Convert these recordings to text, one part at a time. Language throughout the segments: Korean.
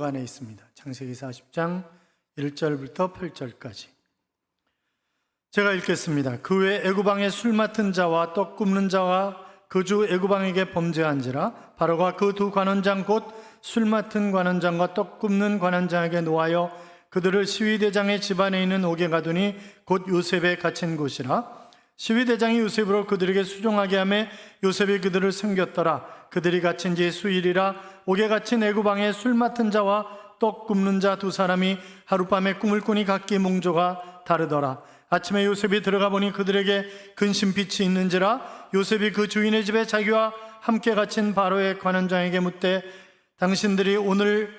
안에 있습니다. 창세기 40장 1절부터 8절까지. 제가 읽겠습니다. 그 외 애구방에 술 맡은 자와 떡 굽는 자와 그 주 애구방에게 범죄한지라 바로가 그 두 관원장 곧 술 맡은 관원장과 떡 굽는 관원장에게 노하여 그들을 시위대장의 집안에 있는 옥에 가두니 곧 요셉에 갇힌 곳이라 시위대장이 요셉으로 그들에게 수종하게 하며 요셉이 그들을 섬겼더라 그들이 갇힌 지 수일이라 옥에 갇힌 애구방에 술 맡은 자와 떡 굽는 자 두 사람이 하룻밤에 꿈을 꾸니 각기 몽조가 다르더라. 아침에 요셉이 들어가 보니 그들에게 근심 빛이 있는지라 요셉이 그 주인의 집에 자기와 함께 갇힌 바로의 관원장에게 묻되 당신들이 오늘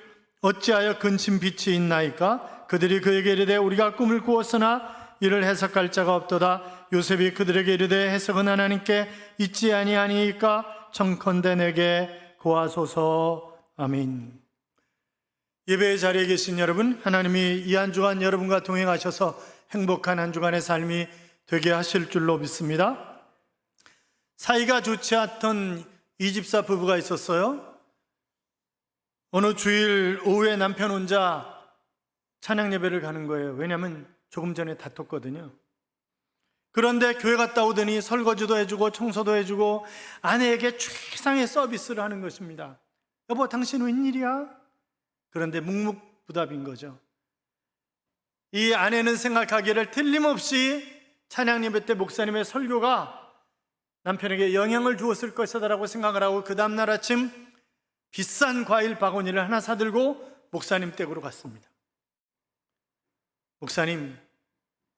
어찌하여 근심 빛이 있나이까? 그들이 그에게 이르되 우리가 꿈을 꾸었으나 이를 해석할 자가 없도다. 요셉이 그들에게 이르되 해석은 하나님께 있지 아니하니까? 청컨대 내게 고하소서 아멘 예배의 자리에 계신 여러분 하나님이 이 한 주간 여러분과 동행하셔서 행복한 한 주간의 삶이 되게 하실 줄로 믿습니다 사이가 좋지 않던 이집사 부부가 있었어요 어느 주일 오후에 남편 혼자 찬양 예배를 가는 거예요. 왜냐하면 조금 전에 다퉜거든요. 그런데 교회 갔다 오더니 설거지도 해주고 청소도 해주고 아내에게 최상의 서비스를 하는 것입니다. 여보, 당신 웬일이야? 그런데 묵묵부답인 거죠. 이 아내는 생각하기를 틀림없이 찬양 예배 때 목사님의 설교가 남편에게 영향을 주었을 것이다라고 생각을 하고 그 다음날 아침 비싼 과일 바구니를 하나 사들고 목사님 댁으로 갔습니다. 목사님,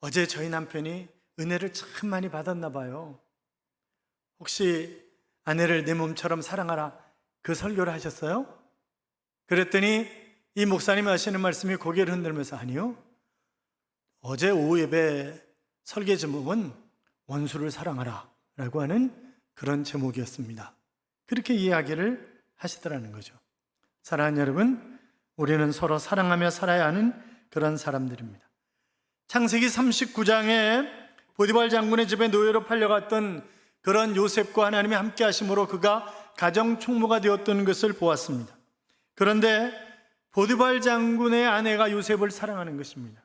어제 저희 남편이 은혜를 참 많이 받았나 봐요. 혹시 아내를 내 몸처럼 사랑하라 그 설교를 하셨어요? 그랬더니 이 목사님이 하시는 말씀이 고개를 흔들면서 아니요. 어제 오후 예배 설계 제목은 원수를 사랑하라 라고 하는 그런 제목이었습니다. 그렇게 이야기를 하시더라는 거죠. 사랑하는 여러분, 우리는 서로 사랑하며 살아야 하는 그런 사람들입니다. 창세기 39장에 보디발 장군의 집에 노예로 팔려갔던 그런 요셉과 하나님이 함께 하심으로 그가 가정 총무가 되었던 것을 보았습니다. 그런데 보디발 장군의 아내가 요셉을 사랑하는 것입니다.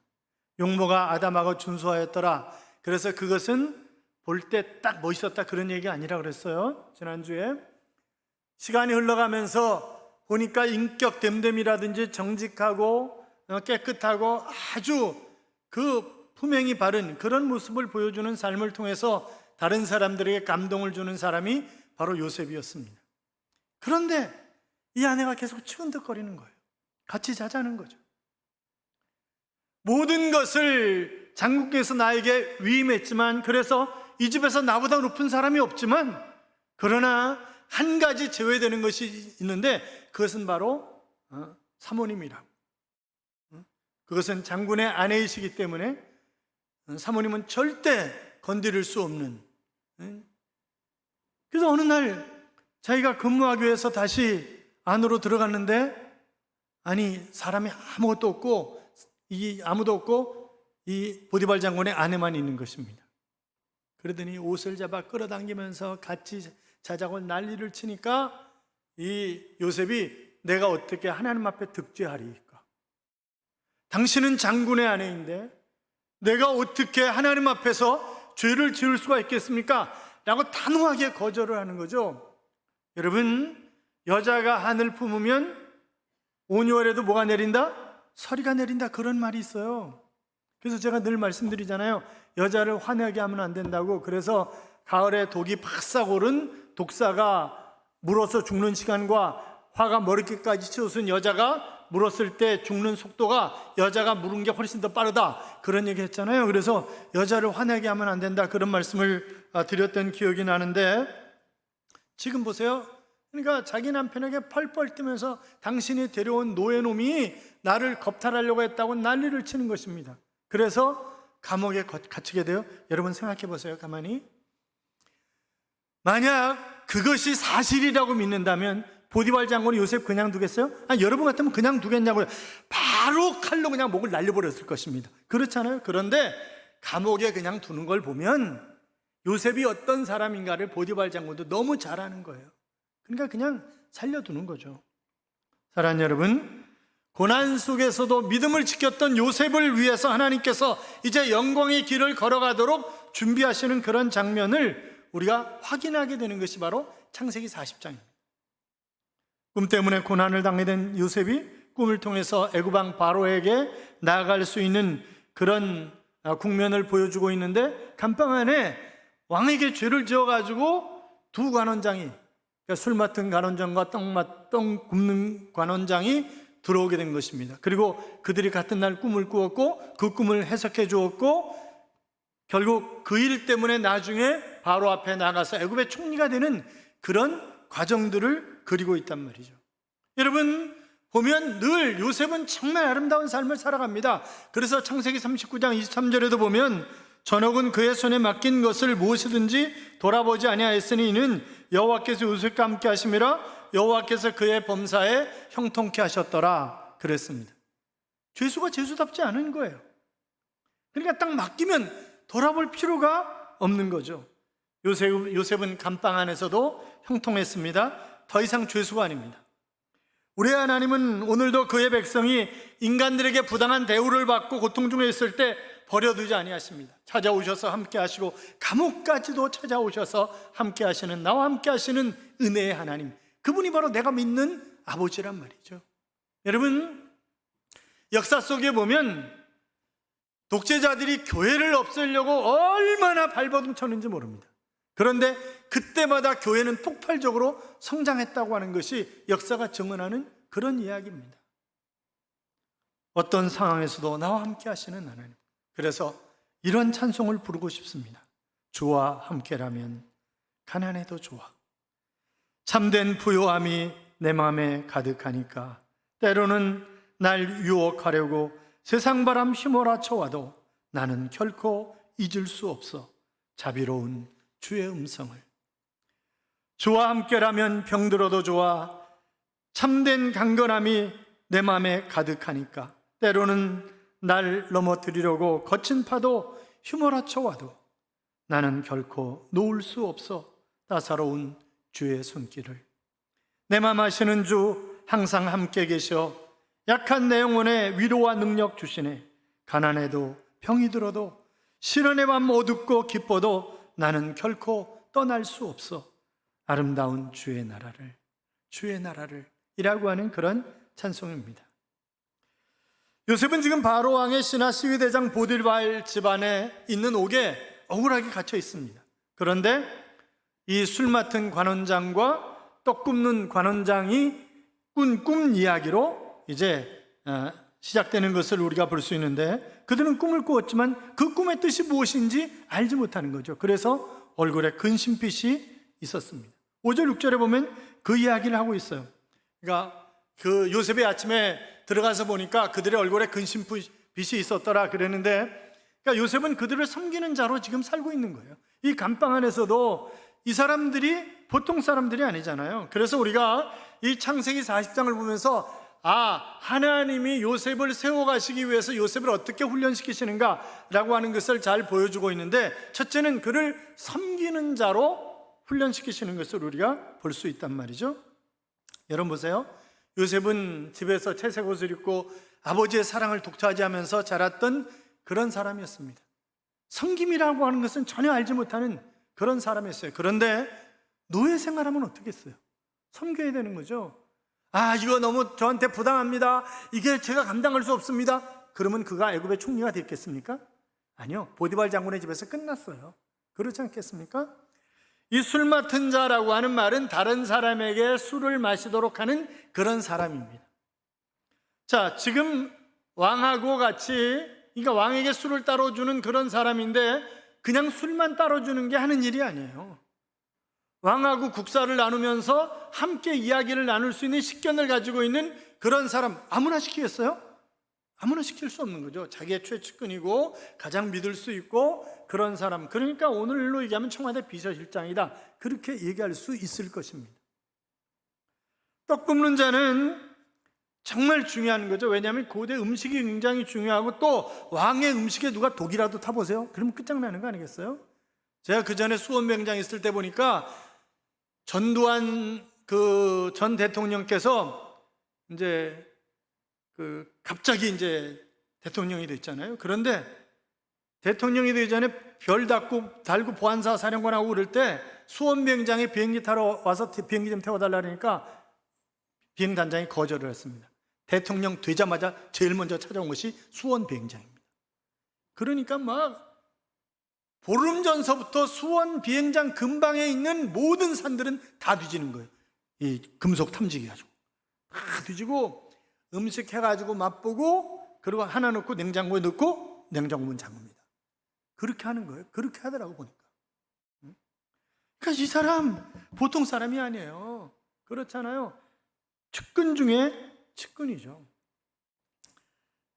용모가 아담하고 준수하였더라. 그래서 그것은 볼 때 딱 멋있었다 그런 얘기 아니라 그랬어요. 지난주에 시간이 흘러가면서 보니까 인격 됨됨이라든지 정직하고 어, 깨끗하고 아주 그 품행이 바른 그런 모습을 보여주는 삶을 통해서 다른 사람들에게 감동을 주는 사람이 바로 요셉이었습니다. 그런데 이 아내가 계속 추은덕거리는 거예요. 같이 자자는 거죠. 모든 것을 장국께서 나에게 위임했지만 그래서 이 집에서 나보다 높은 사람이 없지만 그러나 한 가지 제외되는 것이 있는데 그것은 바로 어, 사모님이라고. 어? 그것은 장군의 아내이시기 때문에 어, 사모님은 절대 건드릴 수 없는. 그래서 어느 날 자기가 근무하기 위해서 다시 안으로 들어갔는데 아니 사람이 아무것도 없고 이 아무도 없고 이 보디발 장군의 아내만 있는 것입니다. 그러더니 옷을 잡아 끌어당기면서 같이 자자고 난리를 치니까 이 요셉이 내가 어떻게 하나님 앞에 득죄하리까? 당신은 장군의 아내인데 내가 어떻게 하나님 앞에서 죄를 지을 수가 있겠습니까? 라고 단호하게 거절을 하는 거죠. 여러분, 여자가 하늘 품으면 온유월에도 뭐가 내린다? 서리가 내린다. 그런 말이 있어요. 그래서 제가 늘 말씀드리잖아요. 여자를 화내게 하면 안 된다고. 그래서 가을에 독이 팍싹 오른 독사가 물어서 죽는 시간과 화가 머리끝까지 치솟은 여자가 물었을 때 죽는 속도가 여자가 물은 게 훨씬 더 빠르다. 그런 얘기 했잖아요. 그래서 여자를 화내게 하면 안 된다. 그런 말씀을 아, 드렸던 기억이 나는데 지금 보세요. 그러니까 자기 남편에게 펄펄 뛰면서 당신이 데려온 노예놈이 나를 겁탈하려고 했다고 난리를 치는 것입니다. 그래서 감옥에 갇히게 돼요. 여러분 생각해 보세요. 가만히. 만약 그것이 사실이라고 믿는다면 보디발 장군이 요셉 그냥 두겠어요? 아니, 여러분 같으면 그냥 두겠냐고요. 바로 칼로 그냥 목을 날려버렸을 것입니다. 그렇잖아요. 그런데 감옥에 그냥 두는 걸 보면 요셉이 어떤 사람인가를 보디발 장군도 너무 잘 아는 거예요. 그러니까 그냥 살려두는 거죠. 사랑하는 여러분, 고난 속에서도 믿음을 지켰던 요셉을 위해서 하나님께서 이제 영광의 길을 걸어가도록 준비하시는 그런 장면을 우리가 확인하게 되는 것이 바로 창세기 40장입니다. 꿈 때문에 고난을 당하게 된 요셉이 꿈을 통해서 애굽왕 바로에게 나아갈 수 있는 그런 아, 국면을 보여주고 있는데 감방 안에 왕에게 죄를 지어가지고 두 관원장이 그러니까 술 맡은 관원장과 떡, 맛, 떡 굽는 관원장이 들어오게 된 것입니다. 그리고 그들이 같은 날 꿈을 꾸었고 그 꿈을 해석해 주었고 결국 그 일 때문에 나중에 바로 앞에 나가서 애굽의 총리가 되는 그런 과정들을 그리고 있단 말이죠. 여러분 보면 늘 요셉은 정말 아름다운 삶을 살아갑니다. 그래서 창세기 39장 23절에도 보면 전옥은 그의 손에 맡긴 것을 무엇이든지 돌아보지 아니하였으니 이는 여호와께서 요셉과 함께 하심이라 여호와께서 그의 범사에 형통케 하셨더라 그랬습니다. 죄수가 죄수답지 않은 거예요. 그러니까 딱 맡기면 돌아볼 필요가 없는 거죠. 요셉, 요셉은 감방 안에서도 형통했습니다. 더 이상 죄수가 아닙니다. 우리 하나님은 오늘도 그의 백성이 인간들에게 부당한 대우를 받고 고통 중에 있을 때 버려두지 아니하십니다. 찾아오셔서 함께 하시고 감옥까지도 찾아오셔서 함께 하시는 나와 함께 하시는 은혜의 하나님. 그분이 바로 내가 믿는 아버지란 말이죠. 여러분 역사 속에 보면 독재자들이 교회를 없애려고 얼마나 발버둥 쳤는지 모릅니다. 그런데 그때마다 교회는 폭발적으로 성장했다고 하는 것이 역사가 증언하는 그런 이야기입니다. 어떤 상황에서도 나와 함께 하시는 하나님. 그래서 이런 찬송을 부르고 싶습니다. 주와 함께라면 가난해도 좋아. 참된 부요함이 내 마음에 가득하니까 때로는 날 유혹하려고 세상 바람 휘몰아쳐 와도 나는 결코 잊을 수 없어 자비로운 주의 음성을. 주와 함께라면 병들어도 좋아 참된 강건함이 내 마음에 가득하니까. 때로는 날 넘어뜨리려고 거친 파도 휘몰아쳐 와도 나는 결코 놓을 수 없어 따사로운 주의 손길을. 내 맘 아시는 주 항상 함께 계셔 약한 내 영혼에 위로와 능력 주시네. 가난해도 병이 들어도 시련의 밤 어둡고 기뻐도 나는 결코 떠날 수 없어 아름다운 주의 나라를 주의 나라를 이라고 하는 그런 찬송입니다. 요셉은 지금 바로 왕의 신하 시위대장 보딜발 집안에 있는 옥에 억울하게 갇혀 있습니다. 그런데 이 술 맡은 관원장과 떡 굽는 관원장이 꾼 꿈 이야기로 이제 어, 시작되는 것을 우리가 볼 수 있는데 그들은 꿈을 꾸었지만 그 꿈의 뜻이 무엇인지 알지 못하는 거죠. 그래서 얼굴에 근심빛이 있었습니다. 5절 6절에 보면 그 이야기를 하고 있어요. 그러니까 그 요셉이 아침에 들어가서 보니까 그들의 얼굴에 근심빛이 있었더라 그랬는데 그러니까 요셉은 그들을 섬기는 자로 지금 살고 있는 거예요. 이 감방 안에서도 이 사람들이 보통 사람들이 아니잖아요. 그래서 우리가 이 창세기 40장을 보면서 아, 하나님이 요셉을 세워가시기 위해서 요셉을 어떻게 훈련시키시는가라고 하는 것을 잘 보여주고 있는데, 첫째는 그를 섬기는 자로 훈련시키시는 것을 우리가 볼 수 있단 말이죠. 여러분 보세요. 요셉은 집에서 채색 옷을 입고 아버지의 사랑을 독차지 하면서 자랐던 그런 사람이었습니다. 섬김이라고 하는 것은 전혀 알지 못하는 그런 사람이었어요. 그런데 노예 생활하면 어떻겠어요? 섬겨야 되는 거죠. 아, 이거 너무 저한테 부당합니다. 이게 제가 감당할 수 없습니다. 그러면 그가 애굽의 총리가 됐겠습니까? 아니요. 보디발 장군의 집에서 끝났어요. 그렇지 않겠습니까? 이 술 맡은 자라고 하는 말은 다른 사람에게 술을 마시도록 하는 그런 사람입니다. 자, 지금 왕하고 같이, 그러니까 왕에게 술을 따로 주는 그런 사람인데 그냥 술만 따로 주는 게 하는 일이 아니에요. 왕하고 국사를 나누면서 함께 이야기를 나눌 수 있는 식견을 가지고 있는 그런 사람 아무나 시키겠어요? 아무나 시킬 수 없는 거죠. 자기의 최측근이고 가장 믿을 수 있고 그런 사람. 그러니까 오늘로 얘기하면 청와대 비서실장이다. 그렇게 얘기할 수 있을 것입니다. 떡 굽는 자는 정말 중요한 거죠. 왜냐하면 고대 음식이 굉장히 중요하고 또 왕의 음식에 누가 독이라도 타보세요. 그러면 끝장나는 거 아니겠어요? 제가 그 전에 수원병장 있을 때 보니까 전두환 그 전 대통령께서 이제 그 갑자기 이제 대통령이 됐잖아요. 그런데 대통령이 되기 전에 별 닫고 달고 보안사 사령관하고 그럴 때 수원 비행장에 비행기 타러 와서 태- 비행기 좀 태워달라 그러니까 비행 단장이 거절을 했습니다. 대통령 되자마자 제일 먼저 찾아온 것이 수원 비행장입니다. 그러니까 막 보름 전서부터 수원 비행장 근방에 있는 모든 산들은 다 뒤지는 거예요. 이 금속 탐지기 가지고 다 뒤지고 음식 해가지고 맛보고 그리고 하나 넣고 냉장고에 넣고 냉장고 문 잠깁니다. 그렇게 하는 거예요. 그렇게 하더라고 보니까. 응? 그러니까 이 사람 보통 사람이 아니에요. 그렇잖아요. 측근 중에 측근이죠.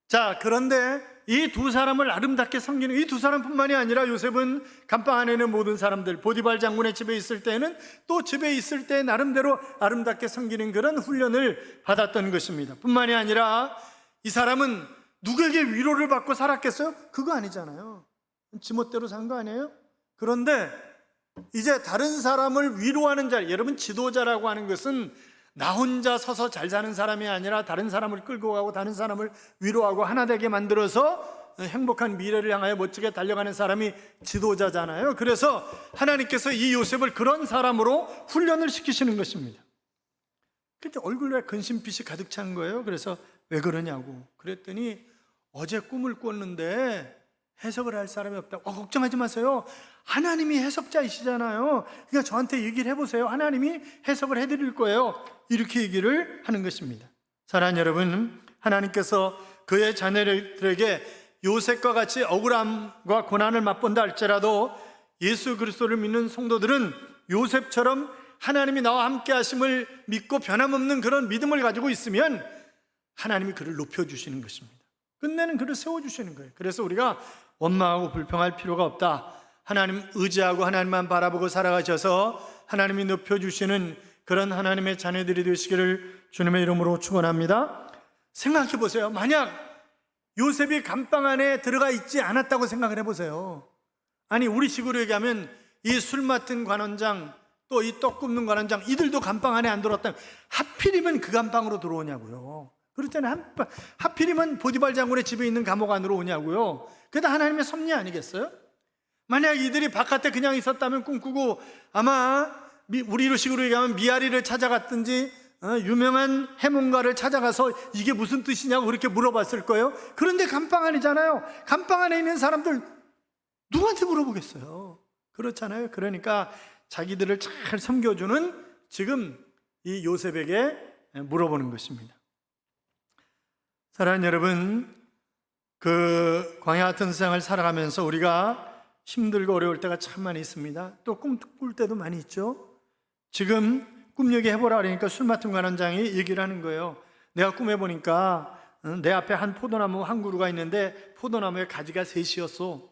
자, 그런데 이 두 사람을 아름답게 섬기는 이 두 사람뿐만이 아니라 요셉은 감방 안에 있는 모든 사람들 보디발 장군의 집에 있을 때는 또 집에 있을 때 나름대로 아름답게 섬기는 그런 훈련을 받았던 것입니다. 뿐만이 아니라 이 사람은 누구에게 위로를 받고 살았겠어요? 그거 아니잖아요. 지멋대로 산 거 아니에요? 그런데 이제 다른 사람을 위로하는 자, 여러분 지도자라고 하는 것은 나 혼자 서서 잘 사는 사람이 아니라 다른 사람을 끌고 가고 다른 사람을 위로하고 하나 되게 만들어서 행복한 미래를 향하여 멋지게 달려가는 사람이 지도자잖아요. 그래서 하나님께서 이 요셉을 그런 사람으로 훈련을 시키시는 것입니다. 그때 얼굴에 근심빛이 가득 찬 거예요. 그래서 왜 그러냐고. 그랬더니 어제 꿈을 꿨는데 해석을 할 사람이 없다. 어, 걱정하지 마세요. 하나님이 해석자이시잖아요. 그러니까 저한테 얘기를 해보세요. 하나님이 해석을 해드릴 거예요. 이렇게 얘기를 하는 것입니다. 사랑하는 여러분, 하나님께서 그의 자녀들에게 요셉과 같이 억울함과 고난을 맛본다 할지라도 예수 그리스도를 믿는 성도들은 요셉처럼 하나님이 나와 함께 하심을 믿고 변함없는 그런 믿음을 가지고 있으면 하나님이 그를 높여주시는 것입니다. 끝내는 그를 세워주시는 거예요. 그래서 우리가 원망하고 불평할 필요가 없다. 하나님 의지하고 하나님만 바라보고 살아가셔서 하나님이 높여주시는 그런 하나님의 자녀들이 되시기를 주님의 이름으로 축원합니다. 생각해 보세요. 만약 요셉이 감방 안에 들어가 있지 않았다고 생각을 해보세요. 아니 우리 식으로 얘기하면 이 술 맡은 관원장 또 이 떡 굽는 관원장 이들도 감방 안에 안 들어왔다면 하필이면 그 감방으로 들어오냐고요. 그렇잖아요. 한- 하필이면 보디발 장군의 집에 있는 감옥 안으로 오냐고요. 그게 다 하나님의 섭리 아니겠어요? 만약 이들이 바깥에 그냥 있었다면 꿈꾸고 아마 미- 우리 식으로 얘기하면 미아리를 찾아갔든지 어, 유명한 해문가를 찾아가서 이게 무슨 뜻이냐고 그렇게 물어봤을 거예요. 그런데 감방 안이잖아요. 감방 안에 있는 사람들 누구한테 물어보겠어요? 그렇잖아요. 그러니까 자기들을 잘 섬겨주는 지금 이 요셉에게 물어보는 것입니다. 사랑하는 여러분, 그 광야 같은 세상을 살아가면서 우리가 힘들고 어려울 때가 참 많이 있습니다. 또 꿈 꿀 때도 많이 있죠. 지금 꿈 얘기 해보라 그러니까 술 맡은 관원장이 얘기를 하는 거예요. 내가 꿈에 보니까 어, 내 앞에 한 포도나무 한 그루가 있는데 포도나무에 가지가 셋이었어.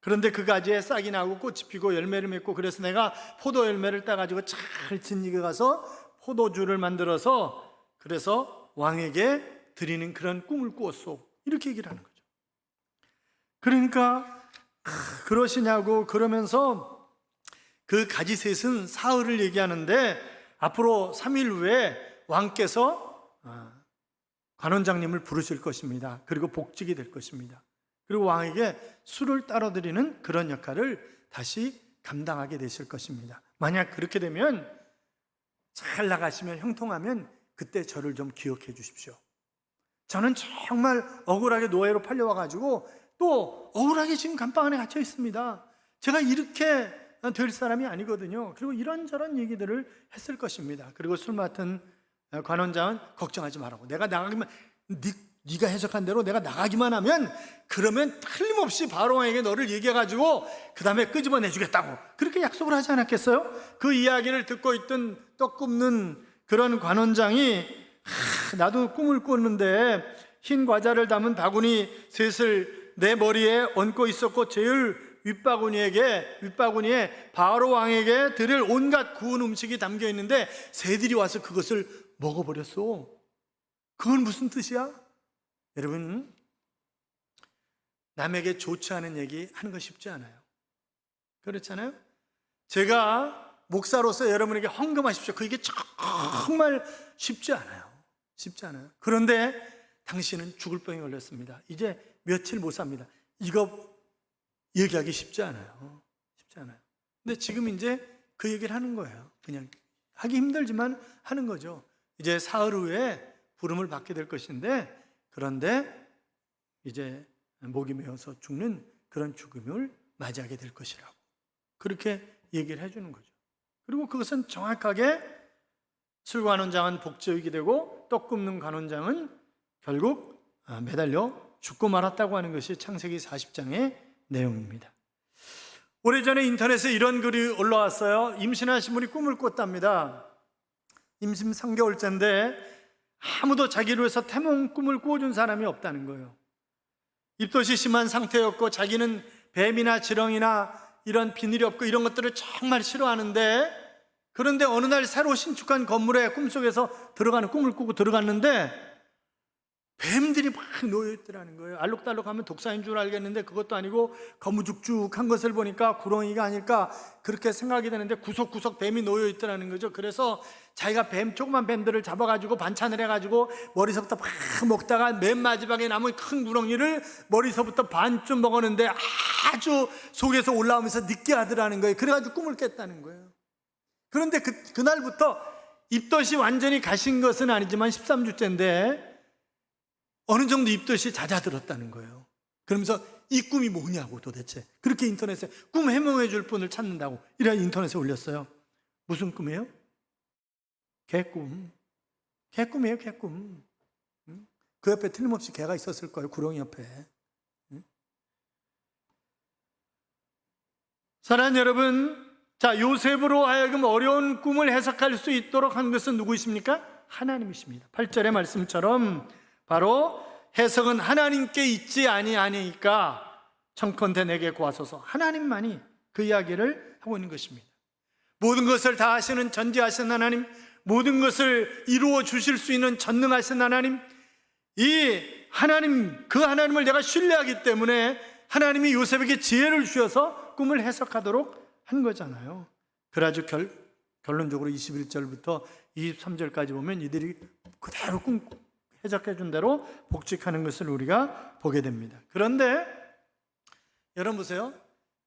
그런데 그 가지에 싹이 나고 꽃이 피고 열매를 맺고 그래서 내가 포도 열매를 따가지고 잘 진익에 가서 포도주를 만들어서 그래서 왕에게 드리는 그런 꿈을 꾸었소. 이렇게 얘기를 하는 거죠. 그러니까 아, 그러시냐고 그러면서 그 가지셋은 사흘을 얘기하는데 앞으로 3일 후에 왕께서 아, 관원장님을 부르실 것입니다. 그리고 복직이 될 것입니다. 그리고 왕에게 술을 따라드리는 그런 역할을 다시 감당하게 되실 것입니다. 만약 그렇게 되면 잘 나가시면 형통하면 그때 저를 좀 기억해 주십시오. 저는 정말 억울하게 노예로 팔려와가지고 또 억울하게 지금 감방 안에 갇혀 있습니다. 제가 이렇게 될 사람이 아니거든요. 그리고 이런저런 얘기들을 했을 것입니다. 그리고 술 맡은 관원장은 걱정하지 말라고. 내가 나가기만, 네, 네가 해석한 대로 내가 나가기만 하면 그러면 틀림없이 바로왕에게 너를 얘기해 가지고 그 다음에 끄집어 내주겠다고 그렇게 약속을 하지 않았겠어요? 그 이야기를 듣고 있던 떡 굽는 그런 관원장이 하, 나도 꿈을 꿨는데 흰 과자를 담은 바구니 셋을 내 머리에 얹고 있었고 제일 윗바구니에게 윗바구니에 바로 왕에게 드릴 온갖 구운 음식이 담겨 있는데 새들이 와서 그것을 먹어버렸어. 그건 무슨 뜻이야? 여러분 남에게 좋지 않은 얘기 하는 거 쉽지 않아요. 그렇잖아요. 제가 목사로서 여러분에게 헌금하십시오. 그게 정말 쉽지 않아요. 쉽지 않아요. 그런데 당신은 죽을 병에 걸렸습니다. 이제 며칠 못 삽니다. 이거 얘기하기 쉽지 않아요. 쉽지 않아요. 근데 지금 이제 그 얘기를 하는 거예요. 그냥 하기 힘들지만 하는 거죠. 이제 사흘 후에 부름을 받게 될 것인데 그런데 이제 목이 메어서 죽는 그런 죽음을 맞이하게 될 것이라고 그렇게 얘기를 해주는 거죠. 그리고 그것은 정확하게 술 관원장은 복제하게 되고 떡 굽는 관원장은 결국 아, 매달려 죽고 말았다고 하는 것이 창세기 40장의 내용입니다. 오래전에 인터넷에 이런 글이 올라왔어요. 임신하신 분이 꿈을 꿨답니다. 임신 3개월째인데 아무도 자기를 위해서 태몽 꿈을 꾸어준 사람이 없다는 거예요. 입덧이 심한 상태였고 자기는 뱀이나 지렁이나 이런 비늘이 없고 이런 것들을 정말 싫어하는데 그런데 어느 날 새로 신축한 건물에 꿈속에서 들어가는 꿈을 꾸고 들어갔는데 뱀들이 막 놓여있더라는 거예요. 알록달록하면 독사인 줄 알겠는데 그것도 아니고 거무죽죽한 것을 보니까 구렁이가 아닐까 그렇게 생각이 되는데 구석구석 뱀이 놓여있더라는 거죠. 그래서 자기가 뱀, 조그만 뱀들을 잡아가지고 반찬을 해가지고 머리서부터 막 먹다가 맨 마지막에 남은 큰 구렁이를 머리서부터 반쯤 먹었는데 아주 속에서 올라오면서 느끼하더라는 거예요. 그래가지고 꿈을 깼다는 거예요. 그런데 그, 그날부터 입덧이 완전히 가신 것은 아니지만 13주째인데 어느 정도 입덧이 잦아들었다는 거예요. 그러면서 이 꿈이 뭐냐고 도대체. 그렇게 인터넷에 꿈 해몽해 줄 분을 찾는다고 이래 인터넷에 올렸어요. 무슨 꿈이에요? 개꿈. 개꿈이에요, 개꿈. 응? 그 옆에 틀림없이 개가 있었을 거예요, 구렁이 옆에. 응? 사랑하는 여러분, 자, 요셉으로 하여금 어려운 꿈을 해석할 수 있도록 한 것은 누구이십니까? 하나님이십니다. 8절의 말씀처럼 바로 해석은 하나님께 있지 아니하니까 청컨대 내게 구하소서 하나님만이 그 이야기를 하고 있는 것입니다. 모든 것을 다 하시는 전지하신 하나님, 모든 것을 이루어 주실 수 있는 전능하신 하나님, 이 하나님, 그 하나님을 내가 신뢰하기 때문에 하나님이 요셉에게 지혜를 주셔서 꿈을 해석하도록 한 거잖아요. 그래가지고 결, 결론적으로 21절부터 23절까지 보면 이들이 그대로 꿈 해석해 준 대로 복직하는 것을 우리가 보게 됩니다. 그런데 여러분 보세요.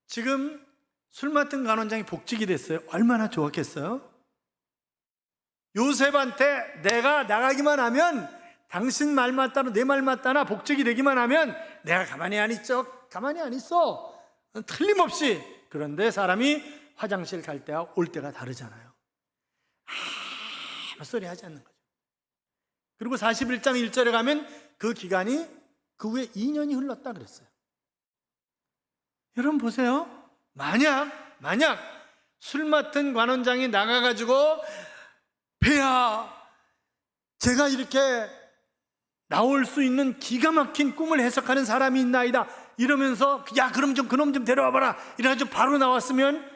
지금 술 맡은 간원장이 복직이 됐어요. 얼마나 좋았겠어요? 요셉한테 내가 나가기만 하면 당신 말 맞다나 내 말 맞다나 복직이 되기만 하면 내가 가만히 안 있죠. 가만히 안 있어. 틀림없이. 그런데 사람이 화장실 갈 때와 올 때가 다르잖아요. 아무 소리 하지 않는 거죠. 그리고 41장 1절에 가면 그 기간이 그 후에 2년이 흘렀다 그랬어요. 여러분 보세요. 만약, 만약 술 맡은 관원장이 나가 가지고 배야, 제가 이렇게 나올 수 있는 기가 막힌 꿈을 해석하는 사람이 있나이다. 이러면서 야 그럼 좀 그놈 좀 데려와 봐라. 이래가지고 바로 나왔으면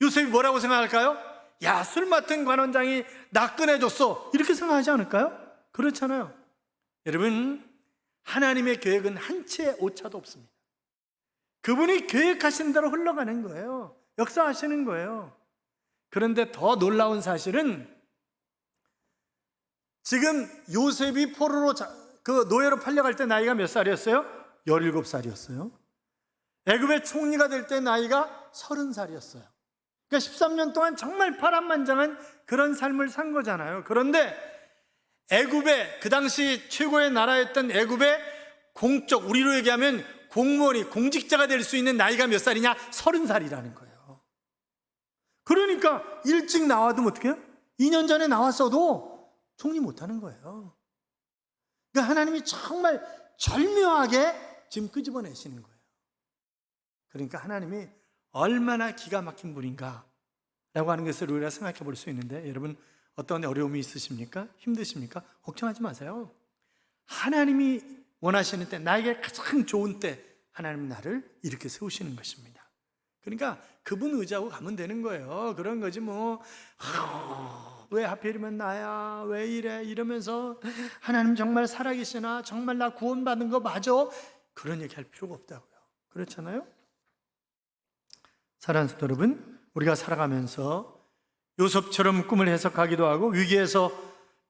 요셉이 뭐라고 생각할까요? 야 술 맡은 관원장이 나 꺼내줬어. 이렇게 생각하지 않을까요? 그렇잖아요. 여러분 하나님의 계획은 한 채의 오차도 없습니다. 그분이 계획하신 대로 흘러가는 거예요. 역사하시는 거예요. 그런데 더 놀라운 사실은 지금 요셉이 포로로 자, 그 노예로 팔려갈 때 나이가 몇 살이었어요? 17살이었어요. 애굽의 총리가 될 때 나이가 30살이었어요. 그러니까 13년 동안 정말 파란만장한 그런 삶을 산 거잖아요. 그런데 애굽의 그 당시 최고의 나라였던 애굽의 공적 우리로 얘기하면 공무원이 공직자가 될 수 있는 나이가 몇 살이냐? 30살이라는 거예요. 그러니까 일찍 나와도 어떻게 해요? 2년 전에 나왔어도 총리 못 하는 거예요. 그러니까 하나님이 정말 절묘하게 지금 끄집어내시는 거예요. 그러니까 하나님이 얼마나 기가 막힌 분인가 라고 하는 것을 우리가 생각해 볼 수 있는데 여러분 어떤 어려움이 있으십니까? 힘드십니까? 걱정하지 마세요. 하나님이 원하시는 때 나에게 가장 좋은 때 하나님 나를 이렇게 세우시는 것입니다. 그러니까 그분 의지하고 가면 되는 거예요. 그런 거지 뭐. 하, 왜 하필이면 나야? 왜 이래? 이러면서 하나님 정말 살아계시나? 정말 나 구원받은 거 맞아? 그런 얘기 할 필요가 없다고요. 그렇잖아요? 사랑하는 여러분, 우리가 살아가면서 요섭처럼 꿈을 해석하기도 하고 위기에서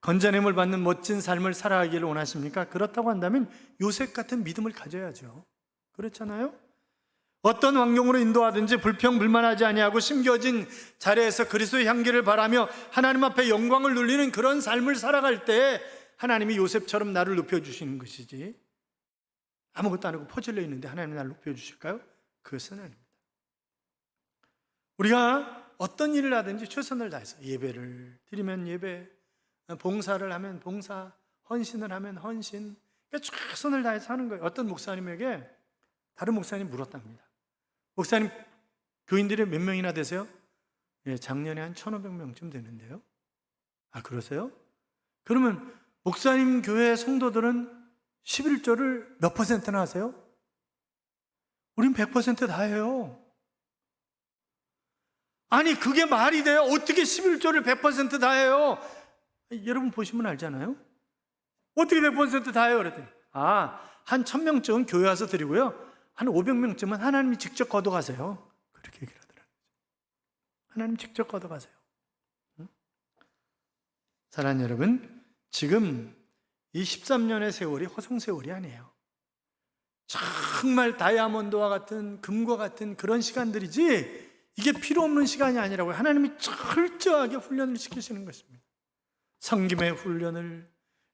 건전함을 받는 멋진 삶을 살아가기를 원하십니까? 그렇다고 한다면 요셉 같은 믿음을 가져야죠. 그렇잖아요? 어떤 환경으로 인도하든지 불평불만하지 아니하고 심겨진 자리에서 그리스도의 향기를 바라며 하나님 앞에 영광을 누리는 그런 삶을 살아갈 때 하나님이 요셉처럼 나를 높여주시는 것이지 아무것도 안 하고 퍼질러 있는데 하나님이 나를 높여주실까요? 그것은 아닙니다. 우리가 어떤 일을 하든지 최선을 다해서 예배를 드리면 예배, 봉사를 하면 봉사, 헌신을 하면 헌신, 그러니까 최선을 다해서 하는 거예요. 어떤 목사님에게 다른 목사님이 물었답니다. 목사님, 교인들이 몇 명이나 되세요? 예, 작년에 한 1,500명쯤 되는데요. 아, 그러세요? 그러면 목사님 교회 성도들은 11조를 몇 퍼센트나 하세요? 우린 100%다 해요. 아니, 그게 말이 돼요? 어떻게 11조를 100%다 해요? 여러분 보시면 알잖아요? 어떻게 100%다 해요? 그랬더니, 아, 한 1000명쯤은 교회 와서 드리고요. 한 500명쯤은 하나님이 직접 걷어가세요. 그렇게 얘기를 하더라고요. 하나님 직접 걷어가세요. 응? 사랑하는 여러분, 지금 이 13년의 세월이 허송 세월이 아니에요. 정말 다이아몬드와 같은 금과 같은 그런 시간들이지 이게 필요 없는 시간이 아니라고요. 하나님이 철저하게 훈련을 시키시는 것입니다. 성김의 훈련을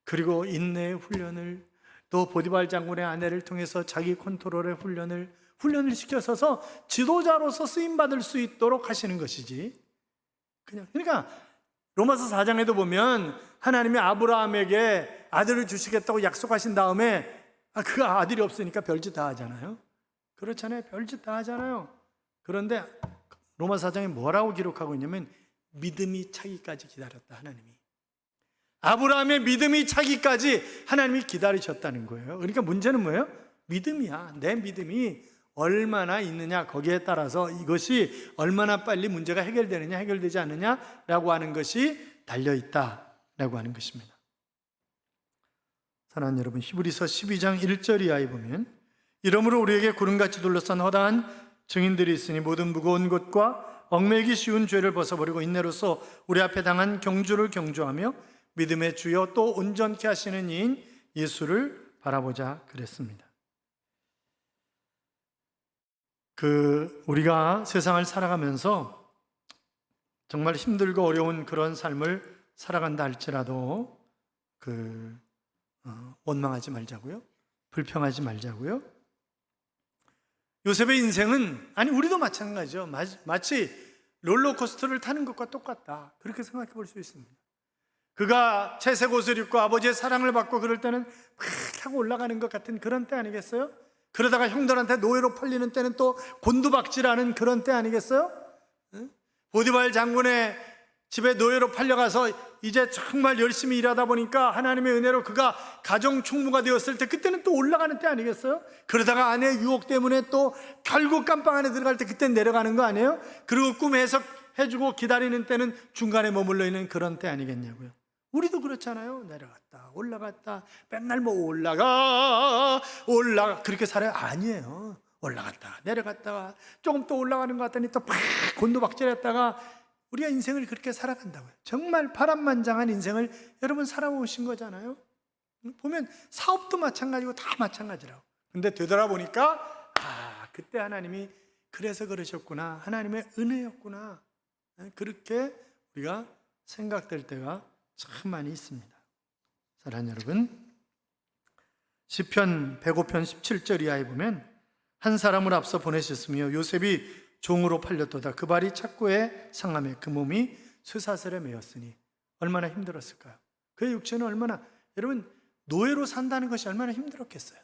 그리고 인내의 훈련을 또 보디발 장군의 아내를 통해서 자기 컨트롤의 훈련을 훈련을 시켜서서 지도자로서 쓰임 받을 수 있도록 하시는 것이지. 그냥 그러니까 로마서 4장에도 보면 하나님이 아브라함에게 아들을 주시겠다고 약속하신 다음에 아, 그 아들이 없으니까 별짓 다 하잖아요. 그렇잖아요. 별짓 다 하잖아요. 그런데 로마 4장에 뭐라고 기록하고 있냐면 믿음이 차기까지 기다렸다 하나님이. 아브라함의 믿음이 차기까지 하나님이 기다리셨다는 거예요. 그러니까 문제는 뭐예요? 믿음이야. 내 믿음이 얼마나 있느냐 거기에 따라서 이것이 얼마나 빨리 문제가 해결되느냐 해결되지 않느냐라고 하는 것이 달려 있다라고 하는 것입니다. 사랑하는 여러분, 히브리서 12장 1절 이하에 보면 이러므로 우리에게 구름같이 둘러싼 허다한 증인들이 있으니 모든 무거운 것과 얽매기 쉬운 죄를 벗어버리고 인내로서 우리 앞에 당한 경주를 경주하며 믿음의 주여 또 온전케 하시는 이인 예수를 바라보자 그랬습니다. 그 우리가 세상을 살아가면서 정말 힘들고 어려운 그런 삶을 살아간다 할지라도 그 어, 원망하지 말자고요. 불평하지 말자고요. 요셉의 인생은 아니 우리도 마찬가지죠. 마치 롤러코스터를 타는 것과 똑같다. 그렇게 생각해 볼 수 있습니다. 그가 채색 옷을 입고 아버지의 사랑을 받고 그럴 때는 막 타고 올라가는 것 같은 그런 때 아니겠어요? 그러다가 형들한테 노예로 팔리는 때는 또 곤두박질하는 그런 때 아니겠어요? 보디발 장군의 집에 노예로 팔려가서 이제 정말 열심히 일하다 보니까 하나님의 은혜로 그가 가정 총무가 되었을 때 그때는 또 올라가는 때 아니겠어요? 그러다가 아내의 유혹 때문에 또 결국 깜빵 안에 들어갈 때 그때 내려가는 거 아니에요? 그리고 꿈 해석 해주고 기다리는 때는 중간에 머물러 있는 그런 때 아니겠냐고요. 우리도 그렇잖아요. 내려갔다, 올라갔다, 맨날 뭐 올라가, 올라가. 그렇게 살아요? 아니에요. 올라갔다, 내려갔다가, 조금 또 올라가는 것 같더니 또 팍 곤두박질 했다가, 우리가 인생을 그렇게 살아간다고요. 정말 파란만장한 인생을 여러분 살아오신 거잖아요. 보면 사업도 마찬가지고 다 마찬가지라고. 근데 되돌아보니까, 아, 그때 하나님이 그래서 그러셨구나. 하나님의 은혜였구나. 그렇게 우리가 생각될 때가 참 많이 있습니다. 사랑하는 여러분, 시편 105편 17절 이하에 보면 한 사람을 앞서 보내셨으며 요셉이 종으로 팔렸도다. 그 발이 착고에 상함에 그 몸이 쇠사슬에 매였으니 얼마나 힘들었을까요? 그의 육체는 얼마나 여러분 노예로 산다는 것이 얼마나 힘들었겠어요.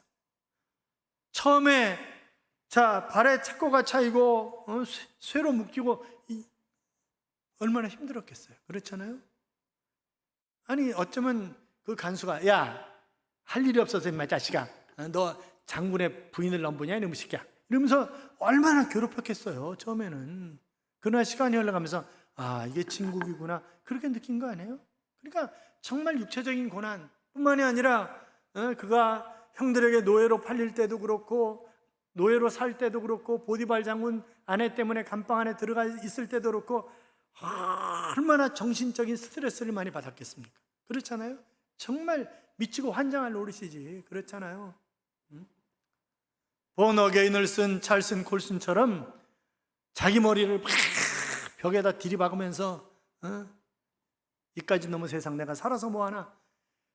처음에 자 발에 착고가 차이고 어, 쇠 로 묶이고 이, 얼마나 힘들었겠어요. 그렇잖아요. 아니 어쩌면 그 간수가 야 할 일이 없어서 임마 자식아 어, 너 장군의 부인을 넘보냐 이놈 새끼야 이러면서 얼마나 괴롭혔겠어요 처음에는 그러나 시간이 흘러가면서 아 이게 진국이구나 그렇게 느낀 거 아니에요? 그러니까 정말 육체적인 고난 뿐만이 아니라 어, 그가 형들에게 노예로 팔릴 때도 그렇고 노예로 살 때도 그렇고 보디발 장군 아내 때문에 감방 안에 들어가 있을 때도 그렇고 아, 얼마나 정신적인 스트레스를 많이 받았겠습니까? 그렇잖아요. 정말 미치고 환장할 노릇이지. 그렇잖아요. 본 어게인을 쓴 찰슨 콜슨처럼 자기 머리를 막 벽에다 들이박으면서 어? 이까지 넘은 세상 내가 살아서 뭐하나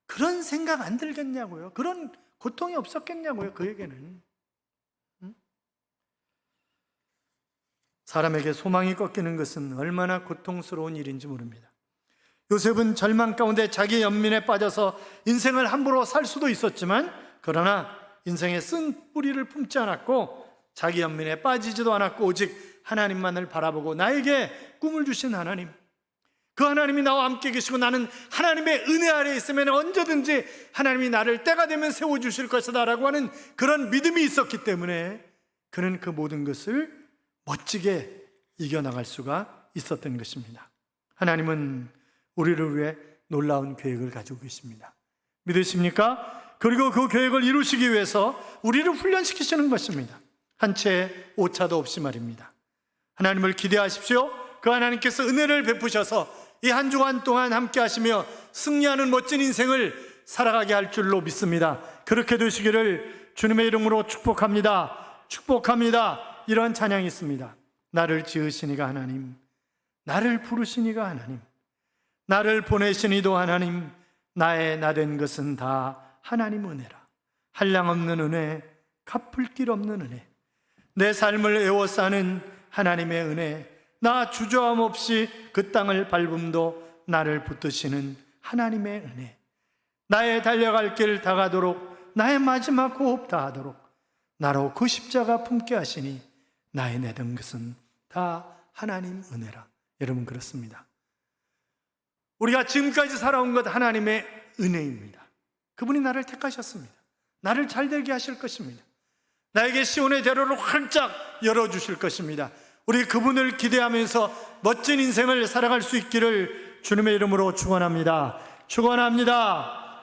그런 생각 안 들겠냐고요. 그런 고통이 없었겠냐고요. 그에게는 응? 사람에게 소망이 꺾이는 것은 얼마나 고통스러운 일인지 모릅니다. 요셉은 절망 가운데 자기 연민에 빠져서 인생을 함부로 살 수도 있었지만 그러나 인생의 쓴 뿌리를 품지 않았고 자기 연민에 빠지지도 않았고 오직 하나님만을 바라보고 나에게 꿈을 주신 하나님 그 하나님이 나와 함께 계시고 나는 하나님의 은혜 아래 있으면 언제든지 하나님이 나를 때가 되면 세워 주실 것이다 라고 하는 그런 믿음이 있었기 때문에 그는 그 모든 것을 멋지게 이겨나갈 수가 있었던 것입니다. 하나님은 우리를 위해 놀라운 계획을 가지고 계십니다. 믿으십니까? 그리고 그 계획을 이루시기 위해서 우리를 훈련시키시는 것입니다. 한 채의 오차도 없이 말입니다. 하나님을 기대하십시오. 그 하나님께서 은혜를 베푸셔서 이 한 주간 동안 함께 하시며 승리하는 멋진 인생을 살아가게 할 줄로 믿습니다. 그렇게 되시기를 주님의 이름으로 축복합니다. 축복합니다. 이런 찬양이 있습니다. 나를 지으시니가 하나님, 나를 부르시니가 하나님, 나를 보내시니도 하나님, 나의 나된 것은 다 하나님 은혜라. 한량 없는 은혜, 갚을 길 없는 은혜, 내 삶을 애워싸는 하나님의 은혜, 나 주저함 없이 그 땅을 밟음도 나를 붙드시는 하나님의 은혜, 나의 달려갈 길 다가도록 나의 마지막 호흡 다하도록 나로 그 십자가 품게 하시니 나의 내던 것은 다 하나님 은혜라. 여러분 그렇습니다. 우리가 지금까지 살아온 것 하나님의 은혜입니다. 그분이 나를 택하셨습니다. 나를 잘 되게 하실 것입니다. 나에게 시온의 대로를 활짝 열어 주실 것입니다. 우리 그분을 기대하면서 멋진 인생을 살아갈 수 있기를 주님의 이름으로 축원합니다. 축원합니다.